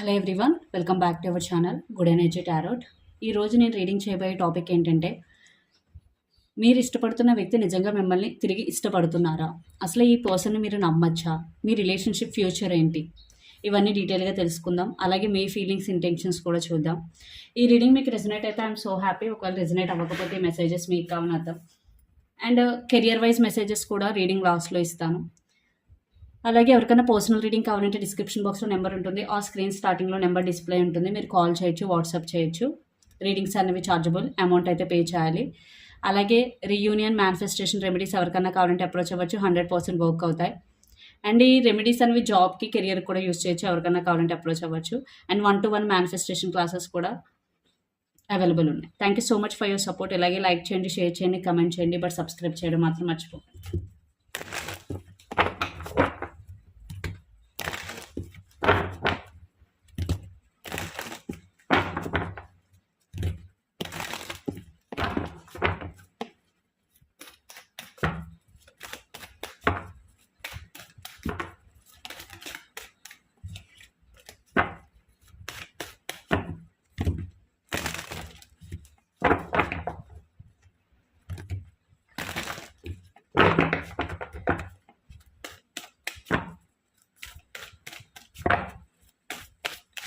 Hello everyone welcome back to our channel good energy tarot ఈరోజు నేను reading చేయబోయే topic ఏంటంటే మీరు ఇష్టపడుతున్న వ్యక్తి నిజంగా మిమ్మల్ని తిరిగి ఇష్టపడుతున్నారా? అసలు ఈ పర్సన్ని మీరు నమ్మచ్చా? మీ రిలేషన్షిప్ ఫ్యూచర్ ఏంటి? ఇవన్నీ డీటెయిల్గా తెలుసుకుందాం. అలాగే మీ ఫీలింగ్స్ ఇంటెన్షన్స్ కూడా చూద్దాం. ఈ రీడింగ్ మీకు రెజనేట్ అయితే ఐఎమ్ సో హ్యాపీ ఒకవేళ రెజనేట్ అవ్వకపోతే మెసేజెస్ మీకు కావని అర్థం. అండ్ కెరియర్ వైజ్ మెసేజెస్ కూడా రీడింగ్ లాస్ట్లో ఇస్తాను. అలాగే ఎవరికైనా పర్సనల్ రీడింగ్ కావాలంటే డిస్క్రిప్షన్ బాక్స్లో నెంబర్ ఉంటుంది. ఆ స్క్రీన్ స్టార్టింగ్లో నెంబర్ డిస్ప్లే ఉంటుంది. మీరు కాల్ చేయొచ్చు వాట్సాప్ చేయొచ్చు. రీడింగ్స్ అనేవి చార్జబుల్ అమౌంట్ అయితే పే చేయాలి. అలాగే రీయూనియన్ మేనిఫెస్టేషన్ రెమెడీస్ ఎవరికైనా కావాలంటే అప్రోచ్ అవ్వచ్చు. హండ్రెడ్ పర్సెంట్ వర్క్ అవుతాయి. అండ్ ఈ రెమెడీస్ అనేవి జాబ్కి కెరియర్ కూడా యూస్ చేయొచ్చు. ఎవరికైనా కావాలంటే అప్రోచ్ అవ్వచ్చు. And one to one manifestation classes కూడా అవైలబుల్ ఉన్నాయి. Thank you so much for your support ఇలాగే లైక్ చేయండి షేర్ చేయండి కమెంట్ చేయండి. బట్ సబ్స్క్రైబ్ చేయడం మాత్రం మర్చిపోకండి.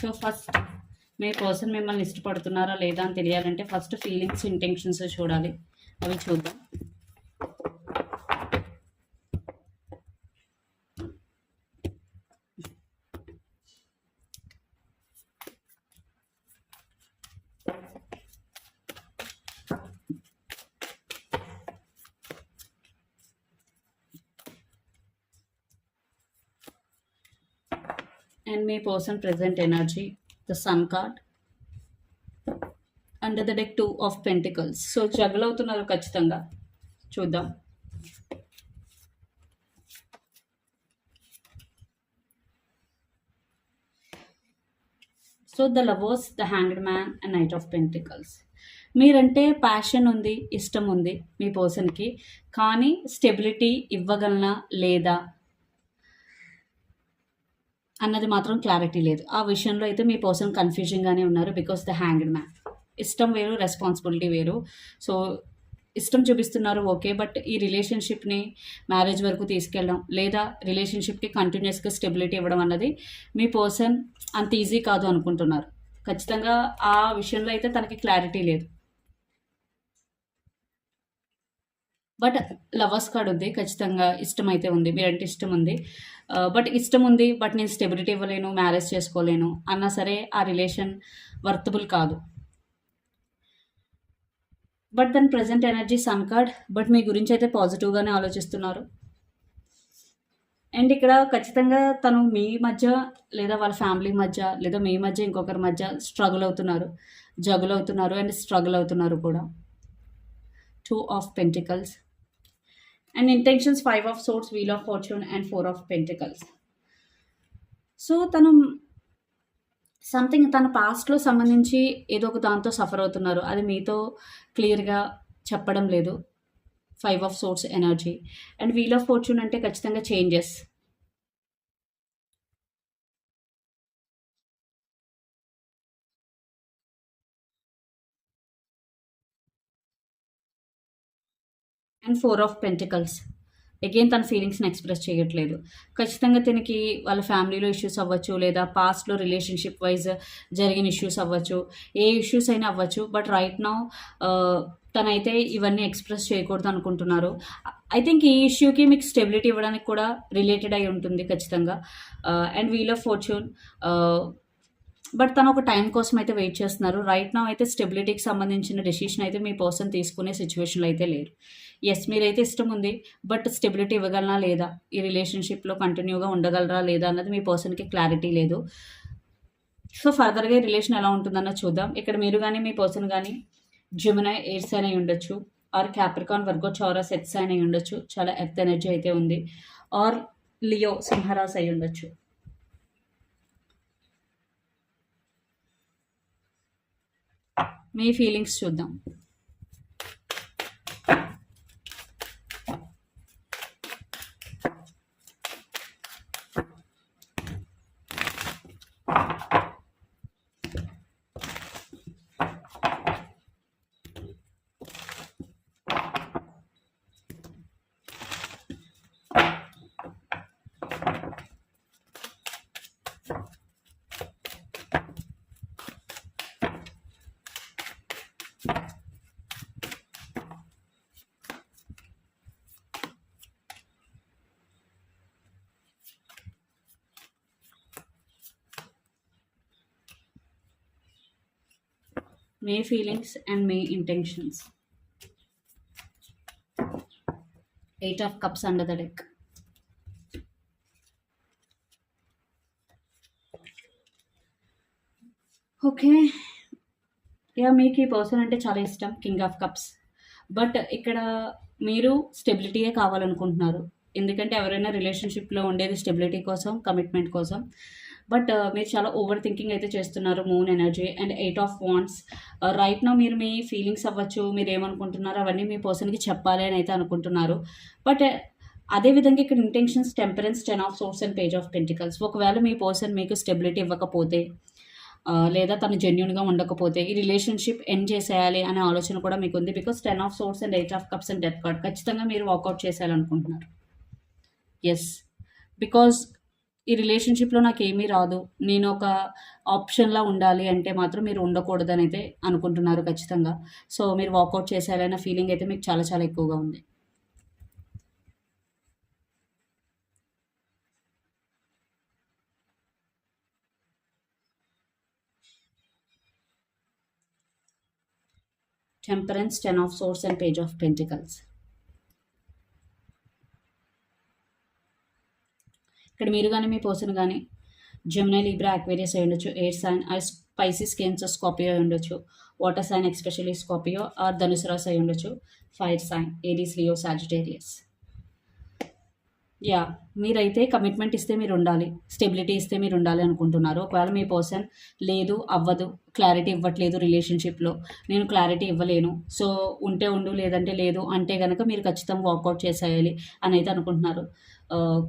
సో ఫస్ట్ మీ పర్సన్ మిమ్మల్ని ఇష్టపడుతున్నారా లేదా అని తెలియాలంటే ఫస్ట్ ఫీలింగ్స్ ఇంటెన్షన్స్ చూడాలి. అవి చూద్దాం. And me person present energy the sun card under the deck two of pentacles so juggle అవుతున్నారు ఖచ్చితంగా చూద్దాం so the lovers the hanged man and knight of pentacles మీరంటే ప్యాషన్ ఉంది ఇష్టం ఉంది మీ పర్సన్కి కానీ స్టెబిలిటీ ఇవ్వగలనా లేదా? అన్నది మాత్రం క్లారిటీ లేదు. ఆ విషయంలో అయితే మీ పర్సన్ కన్ఫ్యూజన్గానే ఉన్నారు బికాస్ ద హ్యాంగ్డ్ మ్యాన్ ఇష్టం వేరు రెస్పాన్సిబిలిటీ వేరు. సో ఇష్టం చూపిస్తున్నారు ఓకే బట్ ఈ రిలేషన్షిప్ని మ్యారేజ్ వరకు తీసుకెళ్ళడం లేదా రిలేషన్షిప్కి కంటిన్యూస్గా స్టెబిలిటీ ఇవ్వడం అన్నది మీ పర్సన్ అంత ఈజీ కాదు అనుకుంటున్నారు. ఖచ్చితంగా ఆ విషయంలో అయితే తనకి క్లారిటీ లేదు. బట్ లవర్స్ కార్డ్ ఉంది ఖచ్చితంగా ఇష్టం అయితే ఉంది మీరంటే ఇష్టం ఉంది. బట్ ఇష్టం ఉంది బట్ నేను స్టెబిలిటీ ఇవ్వలేను మ్యారేజ్ చేసుకోలేను అన్నా సరే ఆ రిలేషన్ వర్తబుల్ కాదు. బట్ దాని present energy sun card but మీ గురించి అయితే పాజిటివ్గానే ఆలోచిస్తున్నారు. అండ్ ఇక్కడ ఖచ్చితంగా తను మీ మధ్య లేదా వాళ్ళ ఫ్యామిలీ మధ్య లేదా మీ మధ్య ఇంకొకరి మధ్య స్ట్రగుల్ అవుతున్నారు జగుల్ అవుతున్నారు అండ్ స్ట్రగుల్ అవుతున్నారు కూడా. Two of pentacles and intentions five of swords wheel of fortune and four of pentacles so తను సంథింగ్ తన పాస్ట్లో సంబంధించి ఏదో ఒక దాంతో సఫర్ అవుతున్నారు. అది మీతో క్లియర్గా చెప్పడం లేదు. Five of swords energy and wheel of fortune అంటే ఖచ్చితంగా changes and four of pentacles. Again తన ఫీలింగ్స్ని ఎక్స్ప్రెస్ చేయట్లేదు. ఖచ్చితంగా తనకి వాళ్ళ ఫ్యామిలీలో ఇష్యూస్ అవ్వచ్చు లేదా పాస్ట్లో రిలేషన్షిప్ వైజ్ జరిగిన ఇష్యూస్ అవ్వచ్చు ఏ ఇష్యూస్ అయినా అవ్వచ్చు బట్ రైట్ నౌ తనైతే ఇవన్నీ ఎక్స్ప్రెస్ చేయకూడదు అనుకుంటున్నారు. ఐ థింక్ ఈ ఇష్యూకి మీకు స్టెబిలిటీ ఇవ్వడానికి కూడా రిలేటెడ్ అయి ఉంటుంది ఖచ్చితంగా. And wheel of fortune but తను ఒక టైం కోసం అయితే వెయిట్ చేస్తున్నారు. రైట్ నా అయితే స్టెబిలిటీకి సంబంధించిన డెసిషన్ అయితే మీ పర్సన్ తీసుకునే సిచ్యువేషన్లో అయితే లేరు. ఎస్ మీరైతే ఇష్టం ఉంది బట్ స్టెబిలిటీ ఇవ్వగలనా లేదా? ఈ రిలేషన్షిప్లో కంటిన్యూగా ఉండగలరా లేదా అన్నది మీ పర్సన్కి క్లారిటీ లేదు. సో ఫర్దర్గా ఈ రిలేషన్ ఎలా ఉంటుందన్న చూద్దాం. ఇక్కడ మీరు కానీ మీ పర్సన్ కానీ జమునై ఎయిర్ సైన్ అయి ఉండొచ్చు ఆర్ క్యాప్రికాన్ వర్గో చౌరా సెట్ సైన్ అయి ఉండొచ్చు. చాలా ఎర్త్ ఎనర్జీ అయితే ఉంది. ఆర్ లియో సింహరాస్ అయి ఉండొచ్చు. మీ ఫీలింగ్స్ చూద్దాం. My feelings and my intentions eight of cups under the deck okay ya మీకు ఈ పర్సన్ అంటే చాలా ఇష్టం కింగ్ ఆఫ్ కప్స్ బట్ ఇక్కడ మీరు స్టెబిలిటీయే కావాలనుకుంటున్నారు. ఎందుకంటే ఎవరైనా రిలేషన్షిప్లో ఉండేది స్టెబిలిటీ కోసం కమిట్మెంట్ కోసం. బట్ uh, మీరు చాలా ఓవర్ థింకింగ్ అయితే చేస్తున్నారు moon energy and eight of wands right నా మీరు మీ ఫీలింగ్స్ అవ్వచ్చు మీరు ఏమనుకుంటున్నారు అవన్నీ మీ పర్సన్కి చెప్పాలి అని అయితే అనుకుంటున్నారు. బట్ uh, అదేవిధంగా ఇక్కడ intentions temperance ten of swords and page of pentacles ఒకవేళ మీ పర్సన్ మీకు స్టెబిలిటీ ఇవ్వకపోతే uh, లేదా తను జెన్యున్గా ఉండకపోతే ఈ రిలేషన్షిప్ ఎండ్ చేసేయాలి అనే ఆలోచన కూడా మీకు ఉంది because ten of swords and eight of cups and death card ఖచ్చితంగా మీరు వాకౌట్ చేసేయాలనుకుంటున్నారు. ఎస్ బికాజ్ ఈ రిలేషన్షిప్లో నాకు ఏమీ రాదు. నేను ఒక ఆప్షన్లా ఉండాలి అంటే మాత్రం మీరు ఉండకూడదని అయితే అనుకుంటున్నారు ఖచ్చితంగా. సో మీరు వాకౌట్ చేసేయాలన్న ఫీలింగ్ అయితే మీకు చాలా చాలా ఎక్కువగా ఉంది. Temperance ten of swords and page of pentacles ఇక్కడ మీరు కానీ మీ పర్సన్ కానీ జమునా లిబ్రా అక్వేరియస్ అయి ఉండొచ్చు. Air sign Pisces Cancer Scorpio అయి ఉండొచ్చు. Water sign especially Scorpio or ధనుసు రాస్ అయి ఉండొచ్చు. Fire sign Aries Leo Sagittarius ya మీరైతే కమిట్మెంట్ ఇస్తే మీరు ఉండాలి. స్టెబిలిటీ ఇస్తే మీరు ఉండాలి అనుకుంటున్నారు. ఒకవేళ మీ పర్సన్ లేదు అవ్వదు క్లారిటీ ఇవ్వట్లేదు రిలేషన్షిప్లో నేను క్లారిటీ ఇవ్వలేను. సో ఉంటే ఉండు లేదంటే లేదు అంటే కనుక మీరు ఖచ్చితంగా వాకౌట్ చేసేయాలి అని అయితే అనుకుంటున్నారు. Uh,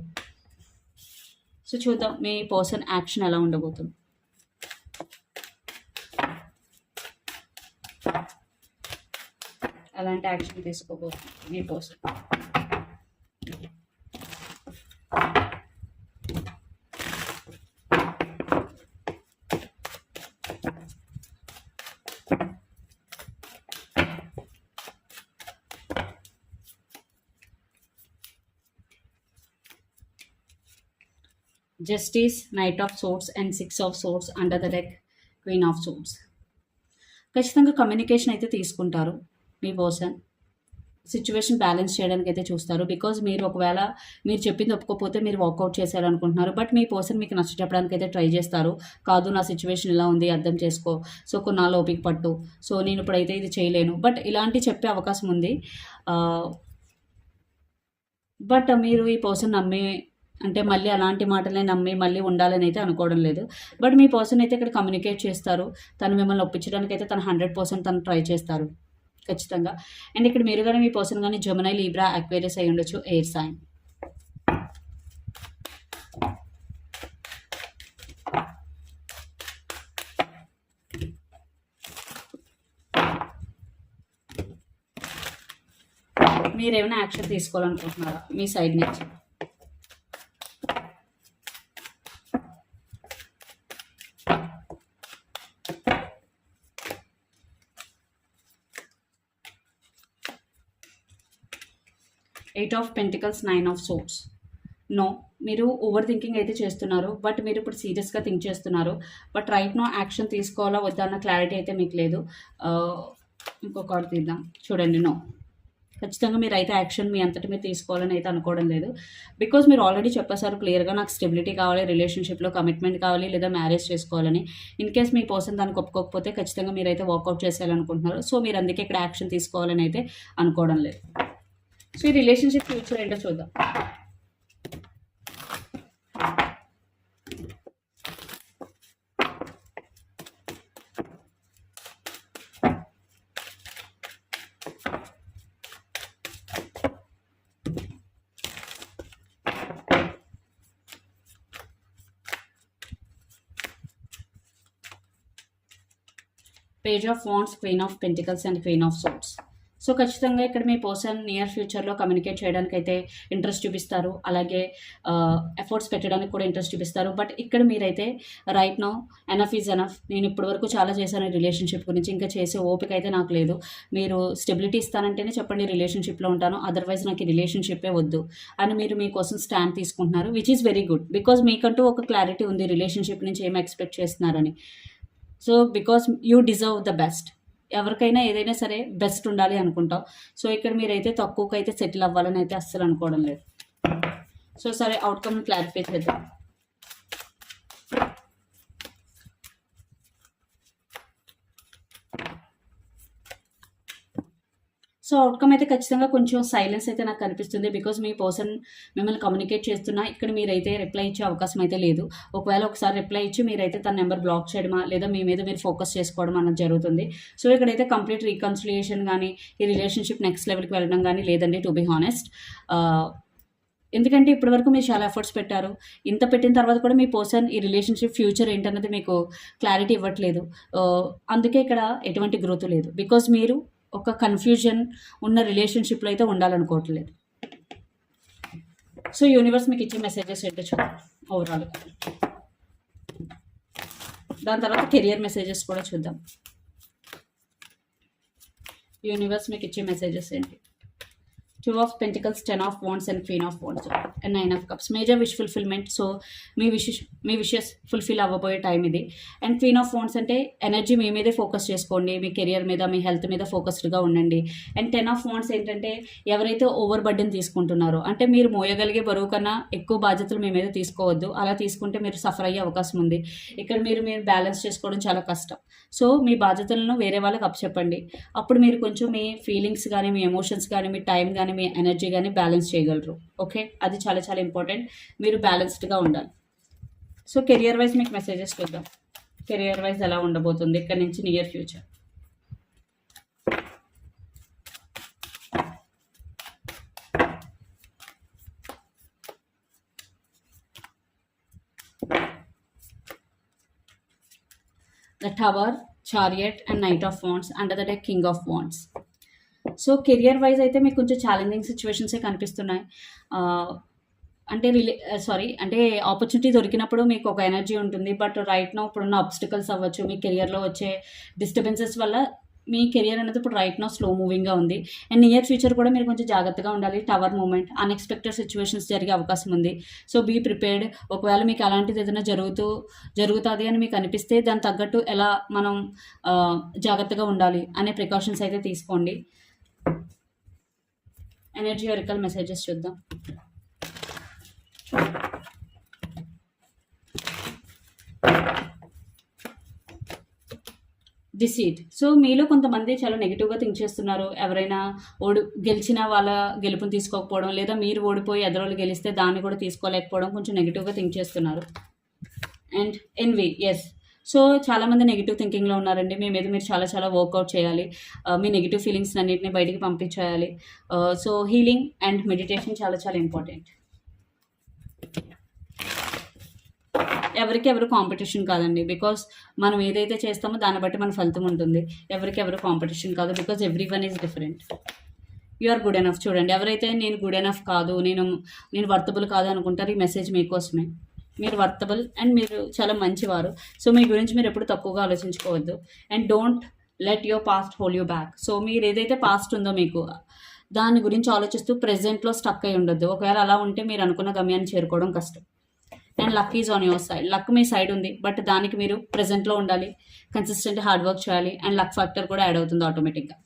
సో చూద్దాం మీ పర్సన్ యాక్షన్ ఎలా ఉండబోతుంది. అలాంటి యాక్షన్ తీసుకోబోతుంది మీ person. Justice knight of swords and six of swords under the deck queen of swords ఖచ్చితంగా కమ్యూనికేషన్ అయితే తీసుకుంటారు మీ పర్సన్ సిచ్యువేషన్ బ్యాలెన్స్ చేయడానికి అయితే చూస్తారు. బికాజ్ మీరు ఒకవేళ మీరు చెప్పింది ఒప్పుకోకపోతే మీరు వాకౌట్ చేశారనుకుంటున్నారు. బట్ మీ పర్సన్ మీకు నచ్చ చెప్పడానికి అయితే ట్రై చేస్తారు. కాదు నా సిచ్యువేషన్ ఇలా ఉంది అర్థం చేసుకో. సో కొన్నాళ్ళు ఓపిక పట్టు. సో నేను ఇప్పుడైతే ఇది చేయలేను. బట్ ఇలాంటి చెప్పే అవకాశం ఉంది. Uh, బట్ మీరు ఈ పర్సన్ నమ్మే అంటే మళ్ళీ అలాంటి మాటలే నమ్మి మళ్ళీ ఉండాలని అయితే అనుకోవడం లేదు. బట్ మీ పర్సన్ అయితే ఇక్కడ కమ్యూనికేట్ చేస్తారు. తను మిమ్మల్ని ఒప్పించడానికి అయితే తను హండ్రెడ్ పర్సెంట్ తను ట్రై చేస్తారు. ఖచ్చితంగా. అండ్ ఇక్కడ మీరు కానీ మీ పర్సన్ కానీ జమునై లీబ్రా అక్వేరియస్ అయి ఉండొచ్చు ఎయిర్ సైన్. మీరేమైనా యాక్షన్ తీసుకోవాలనుకుంటున్నారా? మీ సైడ్ నుంచి. Eight of pentacles nine of swords no మీరు ఓవర్ థింకింగ్ అయితే చేస్తున్నారు బట్ మీరు ఇప్పుడు సీరియస్గా థింక్ చేస్తున్నారు. బట్ రైట్ నో యాక్షన్ తీసుకోవాలా వద్దా అన్న క్లారిటీ అయితే మీకు లేదు. ఇంకొకటి తీద్దాం. చూడండి నో ఖచ్చితంగా మీరు అయితే యాక్షన్ మీ అంతటి మీరు తీసుకోవాలని అయితే అనుకోవడం లేదు. బికాజ్ మీరు ఆల్రెడీ చెప్పేశారు క్లియర్గా నాకు స్టెబిలిటీ కావాలి రిలేషన్షిప్లో కమిట్మెంట్ కావాలి లేదా మ్యారేజ్ చేసుకోవాలని. ఇన్ కేస్ మీ పర్సన్ దానికి ఒప్పుకోకపోతే ఖచ్చితంగా మీరైతే వర్కౌట్ చేసేయాలనుకుంటున్నారు. సో మీరు అందుకే ఇక్కడ యాక్షన్ తీసుకోవాలని అయితే అనుకోవడం లేదు. సో ఈ రిలేషన్షిప్ ఫ్యూచర్ ఏంటో చూద్దాం page of wands queen of pentacles and queen of swords So ఖచ్చితంగా ఇక్కడ మీ పర్సన్ నియర్ ఫ్యూచర్లో కమ్యూనికేట్ చేయడానికి అయితే ఇంట్రెస్ట్ చూపిస్తారు. అలాగే ఎఫర్ట్స్ పెట్టడానికి కూడా ఇంట్రెస్ట్ చూపిస్తారు. బట్ ఇక్కడ మీరైతే right no enough is enough నేను ఇప్పటి వరకు చాలా చేశాను రిలేషన్షిప్ గురించి. ఇంకా చేసే ఓపిక అయితే నాకు లేదు. మీరు స్టెబిలిటీ ఇస్తానంటేనే చెప్పండి రిలేషన్షిప్లో ఉంటాను. అదర్వైజ్ నాకు రిలేషన్షిప్పే వద్దు అని మీరు మీకోసం స్టాండ్ తీసుకుంటున్నారు which is very good because మీకంటూ ఒక క్లారిటీ ఉంది రిలేషన్షిప్ నుంచి ఏం ఎక్స్పెక్ట్ చేస్తున్నారని. So because you deserve the best ఎవరికైనా ఏదైనా సరే బెస్ట్ ఉండాలి అనుకుంటాం. సో ఇక్కడ మీరైతే తక్కువకైతే అయితే సెటిల్ అవ్వాలని అయితే అస్సలు అనుకోవడం లేదు. సో సరే అవుట్కమ్ క్లారిఫై చేద్దాం. సో అవుట్కమ్ అయితే ఖచ్చితంగా కొంచెం సైలెన్స్ అయితే నాకు కనిపిస్తుంది బికాజ్ మీ పర్సన్ మిమ్మల్ని కమ్యూనికేట్ చేస్తున్నా ఇక్కడ మీరైతే రిప్లై ఇచ్చే అవకాశం అయితే లేదు. ఒకవేళ ఒకసారి రిప్లై ఇచ్చి మీరైతే తన నెంబర్ బ్లాక్ చేయడమా లేదా మీ మీద మీరు ఫోకస్ చేసుకోవడం అన్నది జరుగుతుంది. సో ఇక్కడైతే కంప్లీట్ రీకన్సిలియేషన్ కానీ ఈ రిలేషన్షిప్ నెక్స్ట్ లెవెల్కి వెళ్ళడం కానీ లేదండి టు బి హానెస్ట్ ఎందుకంటే ఇప్పటివరకు మీరు చాలా ఎఫర్ట్స్ పెట్టారు. ఇంత పెట్టిన తర్వాత కూడా మీ పర్సన్ ఈ రిలేషన్షిప్ ఫ్యూచర్ ఏంటన్నది మీకు క్లారిటీ ఇవ్వట్లేదు. అందుకే ఇక్కడ ఎటువంటి గ్రోత్ లేదు. బికాజ్ మీరు ఒక కన్ఫ్యూజన్ ఉన్న రిలేషన్షిప్లో అయితే ఉండాలనుకోవట్లేదు. సో యూనివర్స్ మీకు ఇచ్చే మెసేజెస్ ఏంటో చూద్దాం ఓవరాల్ దాని తర్వాత కెరియర్ మెసేజెస్ కూడా చూద్దాం. యూనివర్స్ మీకు ఇచ్చే మెసేజెస్ ఏంటి? Two of pentacles ten of wands and queen of wands and nine of cups major wish fulfilment so me wishes మీ విషెస్ ఫుల్ఫిల్ అవ్వబోయే టైం ఇది. అండ్ క్వీన్ ఆఫ్ వాండ్స్ అంటే energy మీ మీదే ఫోకస్ చేసుకోండి. మీ కెరియర్ మీద మీ health మీద ఫోకస్డ్గా ఉండండి. అండ్ టెన్ ఆఫ్ వాండ్స్ ఏంటంటే ఎవరైతే ఓవర్ బర్డెన్ తీసుకుంటున్నారో అంటే మీరు మోయగలిగే బరువు కన్నా ఎక్కువ బాధ్యతలు మీ మీద తీసుకోవద్దు. అలా తీసుకుంటే మీరు సఫర్ అయ్యే అవకాశం ఉంది. ఇక్కడ మీరు మీరు బ్యాలెన్స్ చేసుకోవడం చాలా కష్టం. సో మీ బాధ్యతలను వేరే వాళ్ళకి అప్పచెప్పండి అప్పుడు మీరు కొంచెం మీ ఫీలింగ్స్ కానీ మీ ఎమోషన్స్ కానీ మీ టైం కానీ మీ ఎనర్జీ కానీ బ్యాలెన్స్ చేయగలరు. ఓకే? అది చాలా చాలా ఇంపార్టెంట్. మీరు బ్యాలెన్స్డ్గా ఉండాలి. సో కెరియర్ వైజ్ మీకు మెసేజెస్ చూద్దాం. కెరియర్ వైజ్ ఎలా ఉండబోతుంది? ఇక్కడ నుంచి near future. The tower chariot and knight of wands under the deck king of wands so career wise అయితే మీకు కొంచెం ఛాలెంజింగ్ సిచ్యువేషన్సే కనిపిస్తున్నాయి. అంటే రిలే సారీ అంటే ఆపర్చునిటీ దొరికినప్పుడు మీకు ఒక ఎనర్జీ ఉంటుంది బట్ రైట్ నో ఇప్పుడున్న అబ్స్టికల్స్ అవ్వచ్చు మీ కెరియర్లో వచ్చే డిస్టర్బెన్సెస్ వల్ల మీ కెరియర్ అనేది ఇప్పుడు రైట్ నో స్లో మూవింగ్గా ఉంది. అండ్ నియర్ ఫ్యూచర్ కూడా మీరు కొంచెం జాగ్రత్తగా ఉండాలి టవర్ మూమెంట్ అన్ఎక్స్పెక్టెడ్ సిచ్యువేషన్స్ జరిగే అవకాశం ఉంది. సో బీ ప్రిపేర్డ్ ఒకవేళ మీకు అలాంటిది ఏదైనా జరుగుతూ జరుగుతుంది అని మీకు అనిపిస్తే దాని తగ్గట్టు ఎలా మనం జాగ్రత్తగా ఉండాలి అనే ప్రికాషన్స్ అయితే తీసుకోండి. ఎనర్జీ ఒరికల్ మెసేజెస్ చూద్దాం. డిసీట్ సో మీలో కొంతమంది చాలా నెగిటివ్గా థింక్ చేస్తున్నారు. ఎవరైనా ఓడి గెలిచిన వాళ్ళ గెలుపుని తీసుకోకపోవడం లేదా మీరు ఓడిపోయి ఎదరోళ్ళు గెలిస్తే దాన్ని కూడా తీసుకోలేకపోవడం కొంచెం నెగిటివ్గా థింక్ చేస్తున్నారు. అండ్ ఎన్వి ఎస్ సో చాలామంది నెగిటివ్ థింకింగ్లో ఉన్నారండి. మీ మీద మీరు చాలా చాలా వర్కౌట్ చేయాలి. మీ నెగిటివ్ ఫీలింగ్స్ అన్నింటినీ బయటికి పంపించేయాలి. సో హీలింగ్ అండ్ మెడిటేషన్ చాలా చాలా ఇంపార్టెంట్ ఎవరికి ఎవరు కాంపిటీషన్ కాదండి. బికాస్ మనం ఏదైతే చేస్తామో దాన్ని బట్టి మన ఫలితం ఉంటుంది. ఎవరికి ఎవరు కాంపిటీషన్ కాదు because everyone is different you are good enough చూడండి. ఎవరైతే నేను గుడ్ ఎనఫ్ కాదు నేను నేను వర్తబుల్ కాదు అనుకుంటారు ఈ మెసేజ్ మీకోసమే. మీరు వర్తబుల్ అండ్ మీరు చాలా మంచివారు. సో మీ గురించి మీరు ఎప్పుడు తక్కువగా ఆలోచించుకోవద్దు. And don't let your past hold you back so మీరు ఏదైతే పాస్ట్ ఉందో మీకు దాని గురించి ఆలోచిస్తూ ప్రెజెంట్లో స్టక్ అయి ఉండొద్దు. ఒకవేళ అలా ఉంటే మీరు అనుకున్న గమ్యాన్ని చేరుకోవడం కష్టం. And luck is on your side luck me side ఉంది బట్ దానికి మీరు ప్రెజెంట్లో ఉండాలి. కన్సిస్టెంట్ హార్డ్ వర్క్ చేయాలి. అండ్ లక్ ఫ్యాక్టర్ కూడా యాడ్ అవుతుంది ఆటోమేటిక్గా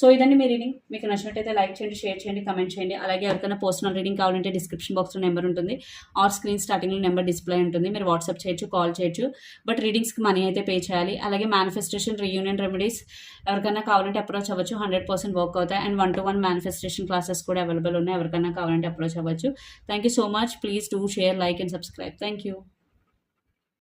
సో ఇదండి మీ రీడింగ్. మీకు నచ్చినట్టయితే లైక్ చేయండి షేర్ చేయండి కమెంట్ చేయండి. అలాగే ఎవరికైనా పర్సనల్ రీడింగ్ కావాలంటే డిస్క్రిప్షన్ బాక్స్లో నెంబర్ ఉంటుంది. ఆర్ స్క్రీన్ స్టార్టింగ్లో నెంబర్ డిస్ప్లే ఉంటుంది. మీరు వాట్సాప్ చేయొచ్చు కాల్ చేయొచ్చు. బట్ రీడింగ్స్కి మనీ అయితే పే చేయాలి. అలాగే మేనిఫెస్టేషన్ రీయూనియన్ రెమెడీస్ ఎవరికైనా కావాలంటే అప్రోచ్ అవ్వచ్చు. హండ్రెడ్ పర్సెంట్ వర్క్ అవుతాయి. And one to one manifestation classes కూడా అవైలబుల్ ఉన్నాయి. ఎవరికైనా కావాలంటే అప్రోచ్ అవ్వచ్చు. Thank you so much please do share like and subscribe thank you